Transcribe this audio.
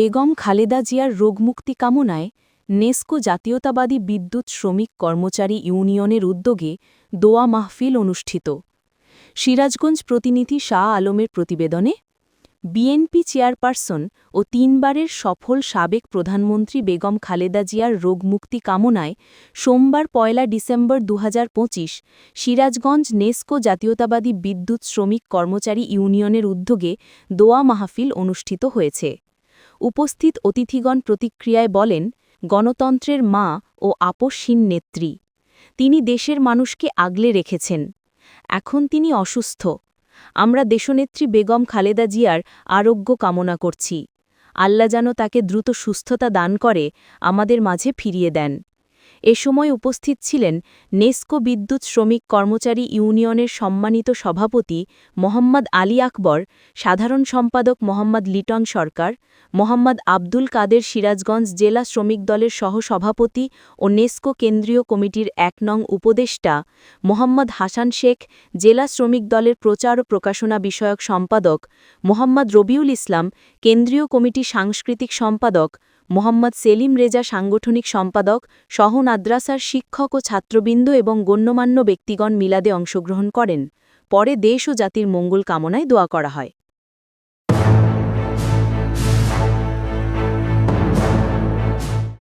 বেগম খালেদা জিয়ার রোগমুক্তি কামনায় নেস্কো জাতীয়তাবাদী বিদ্যুৎ শ্রমিক কর্মচারী ইউনিয়নের উদ্যোগে দোয়া মাহফিল অনুষ্ঠিত। সিরাজগঞ্জ প্রতিনিধি শাহ আলমের প্রতিবেদনে, বিএনপি চেয়ারপারসন ও তিনবারের সফল সাবেক প্রধানমন্ত্রী বেগম খালেদা জিয়ার রোগমুক্তি কামনায় সোমবার পয়লা ডিসেম্বর দু হাজার পঁচিশ সিরাজগঞ্জ নেস্কো জাতীয়তাবাদী বিদ্যুৎ শ্রমিক কর্মচারী ইউনিয়নের উদ্যোগে দোয়া মাহফিল অনুষ্ঠিত হয়েছে। উপস্থিত অতিথিগণ প্রতিক্রিয়ায় বলেন, গণতন্ত্রের মা ও আপসহীন নেত্রী। তিনি দেশের মানুষকে আগলে রেখেছেন। এখন তিনি অসুস্থ। আমরা দেশনেত্রী বেগম খালেদা জিয়ার আরোগ্য কামনা করছি। আল্লা যেন তাকে দ্রুত সুস্থতা দান করে, আমাদের মাঝে ফিরিয়ে দেন। এ সময় উপস্থিত ছিলেন নেস্কো বিদ্যুৎ শ্রমিক কর্মচারী ইউনিয়নের সম্মানিত সভাপতি মোহাম্মদ আলী আকবর, সাধারণ সম্পাদক মোহাম্মদ লিটন সরকার, মোহাম্মদ আব্দুল কাদের সিরাজগঞ্জ জেলা শ্রমিক দলের সহসভাপতি ও নেস্কো কেন্দ্রীয় কমিটির এক নং উপদেষ্টা, মোহাম্মদ হাসান শেখ, জেলা শ্রমিক দলের প্রচার ও প্রকাশনা বিষয়ক সম্পাদক মোহাম্মদ রবিউল ইসলাম, কেন্দ্রীয় কমিটি সাংস্কৃতিক সম্পাদক মোহাম্মদ সেলিম রেজা সাংগঠনিক সম্পাদক, সহ মাদ্রাসার শিক্ষক ও ছাত্রবৃন্দ এবং গণ্যমান্য ব্যক্তিগণ মিলাদে অংশগ্রহণ করেন। পরে দেশ ও জাতির মঙ্গল কামনায় দোয়া করা হয়।